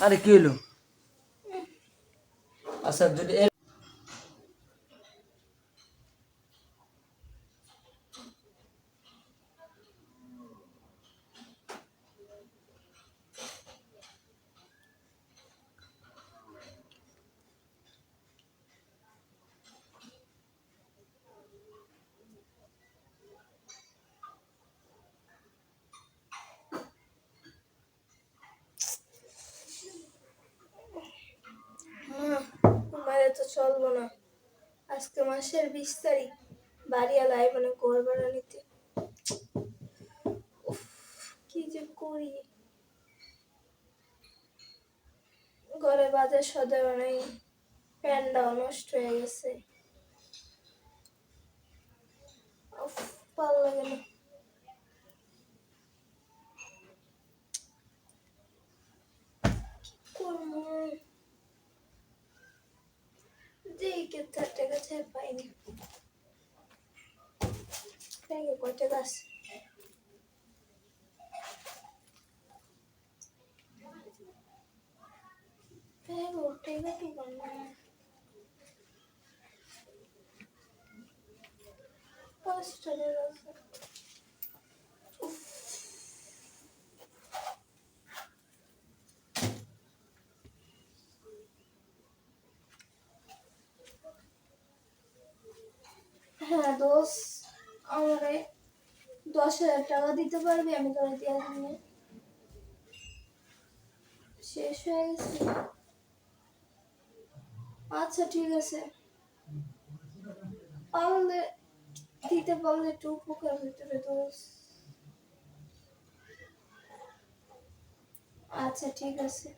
আরে কি হলো? আচ্ছা যদি এ- ঘুমালে তো চলবো না আজকে মাসের বিশ তারিখ, বাড়িওয়ালা আইব না ঘর ভাড়া নিতে। কি যে করি? ঘরে বাজার সদায় নাই প্যান্ডাও নষ্ট হয়ে গেছে। ভালো লাগে না। করব? দেখে ছাড় পাইনি ব্যাগে কয় টাকা আছে ব্যাগ ওর টাকা তো বাংলা পাঁচ টাকা আছে উফ। হ্যাঁ দোষ আমারে দশ হাজার টাকা দিতে পারবি? আমি তোরা দিয়ে দিনে শেষ হয়ে গেছে। আচ্ছা ঠিক আছে। পারলে দিতে পারলে একটু উপকার হইতে রে দোষ আচ্ছা ঠিক আছে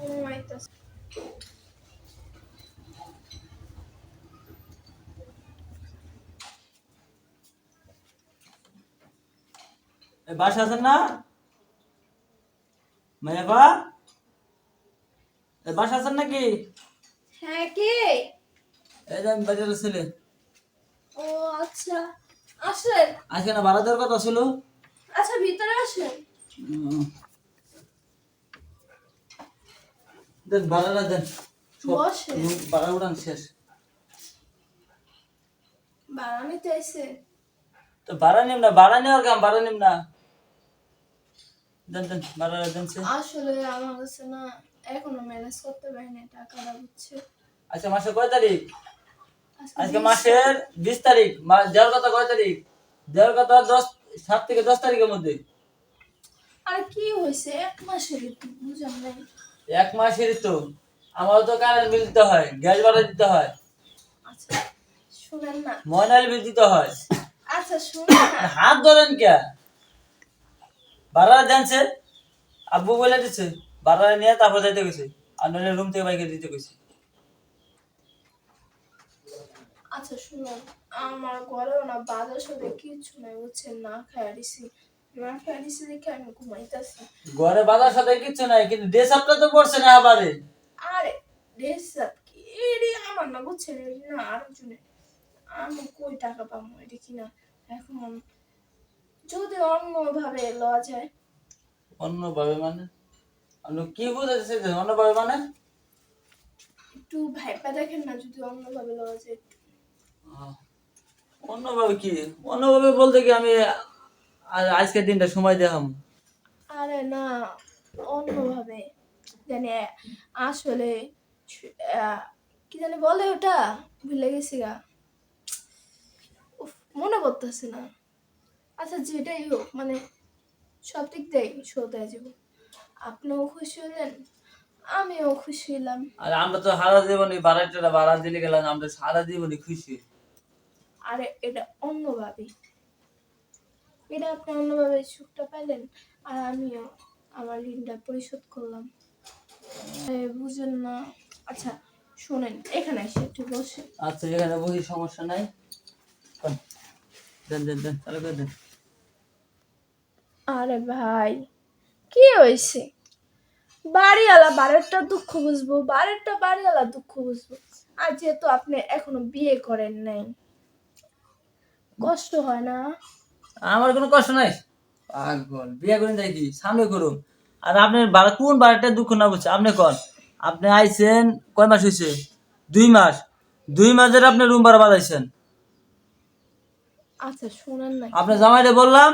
ঘুমাইতেছে। এ বাসা আছেন না? মায়াবা এ বাসা আছেন নাকি? হ্যাঁ কে? এই যে আমি বাজারের ছেলে। ও আচ্ছা। আসেন। আজকে না ভাড়া দেওয়ার কথা ছিল? আচ্ছা ভিতরে আসেন। দেন ভাড়াটা দেন। সব বসে। রুম ভাড়া উড়ান শেষ। বাড়া নিতে আইসে তো ভাড়া নিম না ভাড়া নেওয়ার কাম ভাড়া নিম না। দেন দেন ভাড়া দেন আসলে আমার কাছে না এখনও ম্যানেজ করতে পারিনি টাকাটা বুঝছে আচ্ছা মাসের কয় তারিখ? আজকে মাসের বিশ তারিখ দেওয়ার কথা কয় তারিখ? দেওয়ার কথা দশ সাত থেকে দশ তারিখের মধ্যে। আর কি হয়েছে? এক মাসের নাই। এক মাসেরই তো আমারও তো কারেন্ট বিল দিতে হয় গ্যাস ভাড়া দিতে হয়। আচ্ছা শুনেন না। ময়নাল বিল দিতে হয়। আচ্ছা শুনেন হাত ধরেন কে? ভাড়া জানছে আব্বু বলে দিচ্ছে ভাড়া নিয়ে তারপর যাইতে গেছে আর নইলে রুম থেকে বাইকে দিতে গেছে আচ্ছা শুনুন আমার ঘরেও না বাজার সাথে কিছু নাই বুঝছেন না খাইয়া দিছি না খাইয়া দিছি দেখে আমি ঘুমাইতেছি। ঘরে বাজার সাথে কিচ্ছু নাই কিন্তু ড্রেস আপটা তো পড়ছে না আবারে। আরে ডেসাপ কি? এরে আমার না বুঝছেন না আরও জনে আমি কই টাকা পাবো এটি কিনা? এখন যদি অন্যভাবে লওয়া যায়? অন্যভাবে মানে? আপনি কি বুঝাতে চাইছেন? অন্যভাবে মানে? একটু ভাইপা দেখেন না যদি অন্যভাবে লওয়া যায় একটু। আহ, অন্যভাবে কি? অন্যভাবে বলতে কি আমি আর আজকের দিনটা সময় দেখাম আরে না অন্যভাবে। জানি আসলে কি জানি বলে ওটা? ভুলে গেছি গা। উফ, মনে পড়তেছে না। আচ্ছা যেটাই হোক মানে সব দিক দিয়ে শোধ হয়ে আপনিও খুশি হলেন আমিও খুশি হলাম। আর আমরা তো সারা জীবনে ভাড়াটা ভাড়া দিলে গেলাম আমরা সারা জীবনে খুশি। আরে এটা অন্যভাবে। এটা আপনি অন্যভাবে সুখটা পাইলেন আর আমিও আমার ঋণটা পরিশোধ করলাম। বুঝেন না। আচ্ছা শোনেন এখানে এসে একটু বসে। আচ্ছা এখানে বসি সমস্যা নাই। দেন দেন দেন চালু করে দেন। আরে ভাই কি হয়েছে? বাড়িওয়ালা বারেরটা দুঃখ বুঝব বারেরটা বাড়িওয়ালা দুঃখ বুঝব। আর যেহেতু আপনি এখনও বিয়ে করেন নাই কষ্ট হয় না? আমার কোনো কষ্ট নাই। পাগল বিয়ে করেন যাই কি? সামনে করুন। আর আপনার বাড়া কোন বাড়িটা দুঃখ না বুঝছে? আপনি কন? আপনি আইছেন কয় মাস হয়েছে দুই মাস। দুই মাসের আপনি রুম ভাড়া বাঁধাইছেন আচ্ছা শোনেন না আপনার জামাইরে বললাম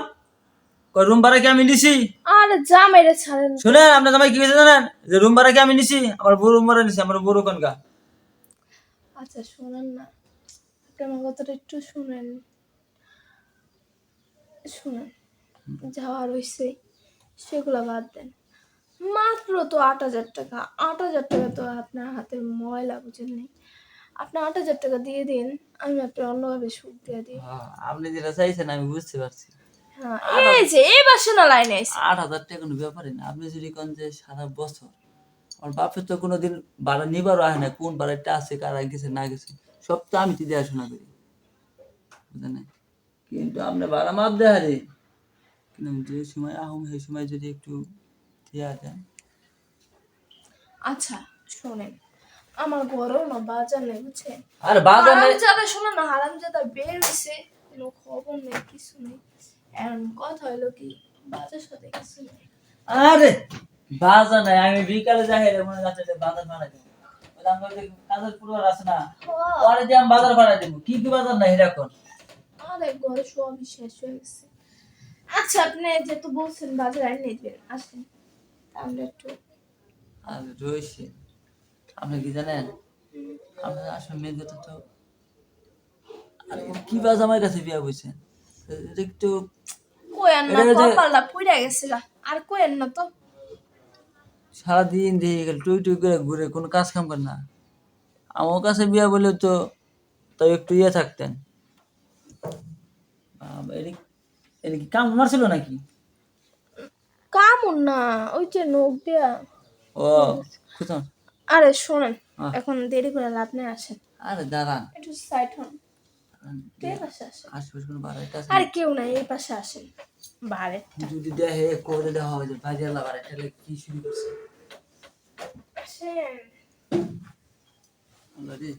কই রুম ভাড়া কি আমি নিছি? আর যা মেরে ছাড়েন। শুনেন আপনার জামাই কি হয়েছে জানেন? যে রুম ভাড়া কি আমি নিছি? আমার বউ রুম ভাড়া নিছি আমার বড় কনকা আচ্ছা শোনেন না। আপনি আমার কথাটা একটু শুনেন। শুনেন যাওয়া রয়েছে সেগুলো বাদ দেন। মাত্র তো আট হাজার টাকা। আট হাজার টাকা তো আপনার হাতে ময়লা বুঝেন নেই। আপনি আট হাজার টাকা দিয়ে দিন আমি আপনার অন্যভাবে সুখ দিয়ে দিই। আপনি যেটা চাইছেন আমি বুঝতে পারছি। হ্যাঁ এই যে এই বাসে না আছে আট হাজার টাকা কোনো ব্যাপারই না। আপনি যদি কোন যে সারা বছর আমার বাপের তো কোনোদিন ভাড়া নিবারও আহে না কোন ভাড়াটা আছে কারা গেছে না গেছে সব তো আমি তো দেখাশোনা করি। বুঝলেন কিন্তু আপনি ভাড়া মাপ দেয় রে কিন্তু যে সময় আহম সেই সময় যদি একটু দেওয়া দেন। আচ্ছা শোনেন আমার ঘরেও না বাজার নেই বুঝছেন? আর বাজার নেই। হারামজাদা শোনো না হারামজাদা বের হয়েছে কোনো খবর নেই কিছু নেই। কথা হলো কি বাজার সাথে কিছু নেই আরে বাজার নাই আমি বিকালে যাই রে মনে যাচ্ছে বাজার দেবো। কাজের পুরো আছে না পরে যে আমি বাজার ভাড়া দেবো কি কি বাজার নাই এরকম আরে ঘরে সবই শেষ হয়ে গেছে। আচ্ছা আপনি যেহেতু বলছেন বাজার আইন নিবেন আসেন। তাহলে একটু আর রয়েছে। আপনি কি জানেন? আপনার আসলে কথা তো আর কি বাজ আমার কাছে বিয়া বলছেন একটু কোয়েন না কপালটা আর কোয়েন না তো? সারাদিন দিয়ে গেল টুই টুই করে ঘুরে কোনো কাজ কাম করে না। আমার কাছে বিয়া বলে তো তাই একটু ইয়ে থাকতেন। কি কাম মারছিল নাকি? কামুন না ওই যে নখ দেয়া। ও আরে শোনেন। এখন দেরি করে লাভ নেই আসেন। আরে দাঁড়ান। একটু সাইড হন। আশপাশ কোনো বাড়াইতে আছে আর কেউ নাই এই পাশে আসেন। বারে যদি দেখে করে দেওয়া হবে লাগার তাহলে কি শুরু করছে? আসেন। আল্লাহ রে